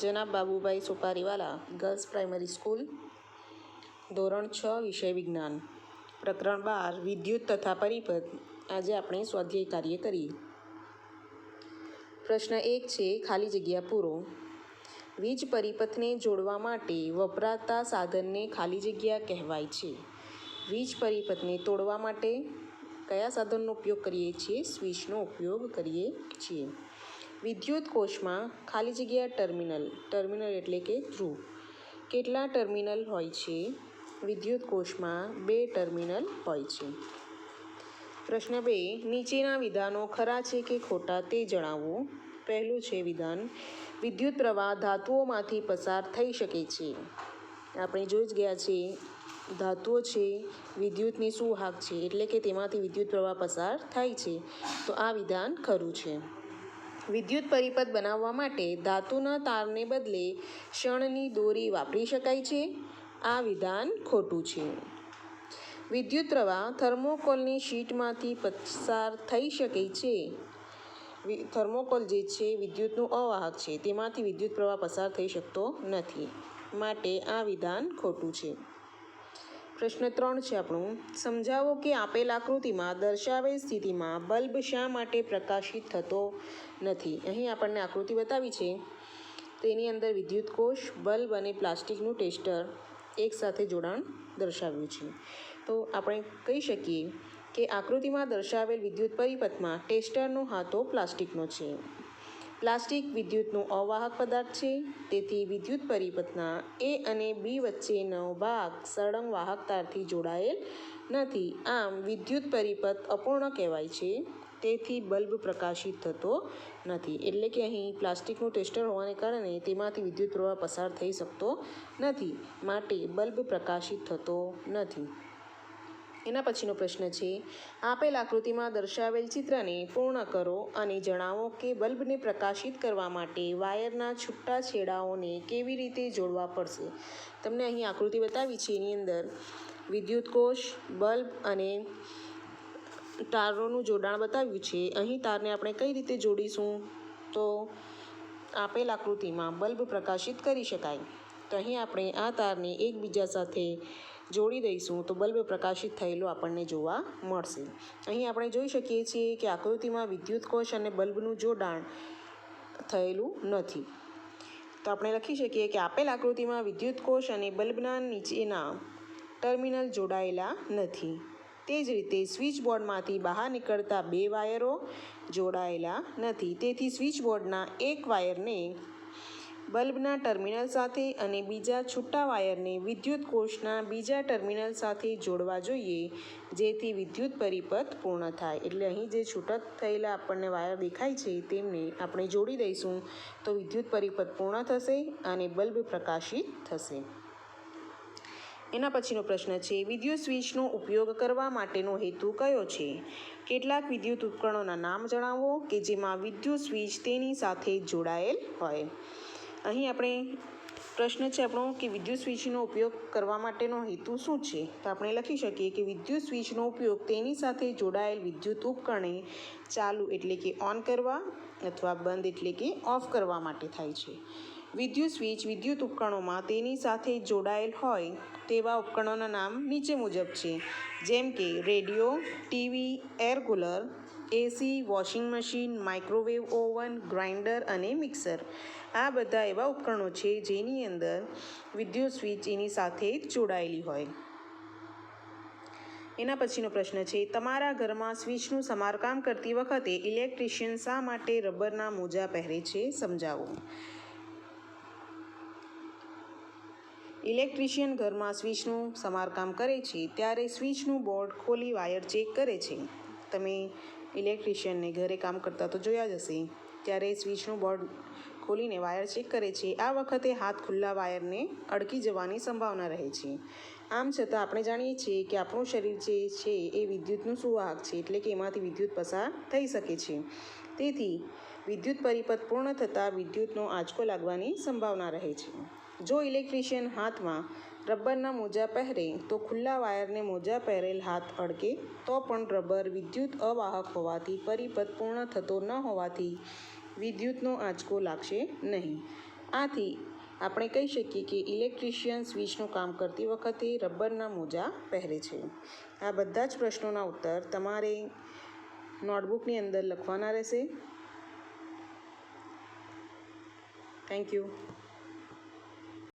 જનાબ Babubhai Supariwala girls primary school, ધોરણ છ, વિષય વિજ્ઞાન. પ્રકરણ બાર, વિદ્યુત તથા પરિપથ. આજે આપણે સ્વાધ્યાય કાર્ય કરીએ. પ્રશ્ન એક છે, ખાલી જગ્યા પૂરો. વીજ પરિપથને જોડવા માટે વપરાતા સાધનને ખાલી જગ્યા કહેવાય છે. વીજ પરિપથને તોડવા માટે કયા સાધનનો ઉપયોગ કરીએ છીએ? સ્વિચનો ઉપયોગ કરીએ છીએ. વિદ્યુત કોષમાં ખાલી જગ્યા ટર્મિનલ ટર્મિનલ એટલે કે ધ્રુવ. કેટલા ટર્મિનલ હોય છે? વિદ્યુત કોષમાં બે ટર્મિનલ હોય છે. પ્રશ્ન બે, નીચેના વિધાનો ખરા છે કે ખોટા તે જણાવો. પહેલું છે વિધાન, વિદ્યુત પ્રવાહ ધાતુઓમાંથી પસાર થઈ શકે છે. આપણે જોઈ જ ગયા છીએ ધાતુઓ છે, વિદ્યુતની સુવાહક છે, એટલે કે તેમાંથી વિદ્યુત પ્રવાહ પસાર થાય છે. તો આ વિધાન ખરું છે. વિદ્યુત પરિપથ બનાવવા માટે ધાતુના તારને બદલે શણની દોરી વાપરી શકાય છે. આ વિધાન ખોટું છે. વિદ્યુત પ્રવાહ થર્મોકોલની શીટમાંથી પસાર થઈ શકે છે. થર્મોકોલ જે છે વિદ્યુતનું અવાહક છે, તેમાંથી વિદ્યુત પ્રવાહ પસાર થઈ શકતો નથી. માટે આ વિધાન ખોટું છે. પ્રશ્ન ત્રણ છે આપણું. સમજાવો કે આપેલ આકૃતિમાં દર્શાવેલ સ્થિતિમાં બલ્બ શા માટે પ્રકાશિત થતો નથી? અહીં આપણને આકૃતિ બતાવી છે. તેની અંદર વિદ્યુત કોષ, બલ્બ અને પ્લાસ્ટિકનું ટેસ્ટર એકસાથે જોડાણ દર્શાવ્યું છે. તો આપણે કહી શકીએ કે આકૃતિમાં દર્શાવેલ વિદ્યુત પરિપથમાં ટેસ્ટરનો હાથો પ્લાસ્ટિકનો છે. પ્લાસ્ટિક વિદ્યુતનું અવાહક પદાર્થ છે. તેથી વિદ્યુત પરિપથના એ અને બી વચ્ચેનો ભાગ સળંગ વાહક તારથી જોડાયેલ નથી. આમ વિદ્યુત પરિપથ અપૂર્ણ કહેવાય છે. તેથી બલ્બ પ્રકાશિત થતો નથી. એટલે કે અહીં પ્લાસ્ટિકનું ટેસ્ટર હોવાને કારણે તેમાંથી વિદ્યુત પ્રવાહ પસાર થઈ શકતો નથી. માટે બલ્બ પ્રકાશિત થતો નથી. એના પછીનો પ્રશ્ન છે, આપેલ આકૃતિમાં દર્શાવેલ ચિત્રને પૂર્ણ કરો અને જણાવો કે બલ્બને પ્રકાશિત કરવા માટે વાયરના છૂટા છેડાઓને કેવી રીતે જોડવા પડશે. તમને અહીં આકૃતિ બતાવી છે, એની અંદર વિદ્યુત કોષ બલ્બ અને તારોનું જોડાણ બતાવ્યું છે. અહીં તારને આપણે કઈ રીતે જોડીશું? તો આપેલ આકૃતિમાં બલ્બ પ્રકાશિત કરી શકાય. તો અહીં આપણે આ તારને એકબીજા સાથે જોડી દઈશું તો બલ્બ પ્રકાશિત થયેલો આપણને જોવા મળશે. અહીં આપણે જોઈ શકીએ છીએ કે આકૃતિમાં વિદ્યુત કોષ અને બલ્બનું જોડાણ થયેલું નથી. તો આપણે લખી શકીએ કે આપેલ આકૃતિમાં વિદ્યુત કોષ અને બલ્બના નીચેના ટર્મિનલ જોડાયેલા નથી. તે જ રીતે સ્વિચ બોર્ડમાંથી બહાર નીકળતા બે વાયરો જોડાયેલા નથી. તેથી સ્વિચ બોર્ડના એક વાયરને બલ્બના ટર્મિનલ સાથે અને બીજા છૂટા વાયરને વિદ્યુત કોષના બીજા ટર્મિનલ સાથે જોડવા જોઈએ, જેથી વિદ્યુત પરિપથ પૂર્ણ થાય. એટલે અહીં જે છૂટા થયેલા આપણને વાયર દેખાય છે, તેમને આપણે જોડી દઈશું. તો વિદ્યુત પરિપથ પૂર્ણ થશે અને બલ્બ પ્રકાશિત થશે. એના પછીનો પ્રશ્ન છે, વિદ્યુત સ્વિચનો ઉપયોગ કરવા માટેનો હેતુ કયો છે? કેટલાક વિદ્યુત ઉપકરણોના નામ જણાવો કે જેમાં વિદ્યુત સ્વિચ તેની સાથે જોડાયેલ હોય. અહીં આપણે પ્રશ્ન છે આપણો કે વિદ્યુત સ્વિચનો ઉપયોગ કરવા માટેનો હેતુ શું છે? તો આપણે લખી શકીએ કે વિદ્યુત સ્વિચનો ઉપયોગ તેની સાથે જોડાયેલ વિદ્યુત ઉપકરણે ચાલુ એટલે કે ઓન કરવા અથવા બંધ એટલે કે ઓફ કરવા માટે થાય છે. વિદ્યુત સ્વિચ વિદ્યુત ઉપકરણોમાં તેની સાથે જોડાયેલ હોય તેવા ઉપકરણોના નામ નીચે મુજબ છે. જેમ કે radio, TV, air cooler AC washing machine microwave oven grinder અને મિક્સર આ બધા એવા ઉપકરણો છે જેની અંદર વિદ્યુત સ્વિચ એની સાથે જોડાયેલી હોય. એના પછીનો પ્રશ્ન છે, તમારા ઘરમાં સ્વિચનું સમારકામ કરતી વખતે ઇલેક્ટ્રિશિયન શા માટે રબરના મોજા પહેરે છે સમજાવો. ઇલેક્ટ્રિશિયન ઘરમાં સ્વિચનું સમારકામ કરે છે, ત્યારે સ્વિચનું બોર્ડ ખોલી વાયર ચેક કરે છે. તમે ઇલેક્ટ્રિશિયનને ઘરે કામ કરતા તો જોયા જ હશે. ત્યારે સ્વિચનું બોર્ડ ખોલીને વાયર ચેક કરે છે. આ વખતે હાથ ખુલ્લા વાયરને અડકી જવાની સંભાવના રહે છે. આમ છતાં આપણે જાણીએ છીએ કે આપણું શરીર જે છે એ વિદ્યુતનું સુવાહક છે, એટલે કે એમાંથી વિદ્યુત પસાર થઈ શકે છે. તેથી વિદ્યુત પરિપથ પૂર્ણ થતાં વિદ્યુતનો આંચકો લાગવાની સંભાવના રહે છે. જો ઇલેક્ટ્રિશિયન હાથમાં રબરના મોજા પહેરે તો ખુલ્લા વાયરને મોજા પહેરેલ હાથ અડકે, તો પણ રબર વિદ્યુત અવાહક હોવાથી પરિપથ પૂર્ણ થતો ન હોવાથી વિદ્યુતનો આંચકો લાગશે નહીં. આથી આપણે કહી શકીએ કે ઇલેક્ટ્રિશિયન સ્વિચનું કામ કરતી વખતે રબરના મોજા પહેરે છે. આ બધા જ પ્રશ્નોના ઉત્તર તમારે નોટબુકની અંદર લખવાના રહેશે. Thank you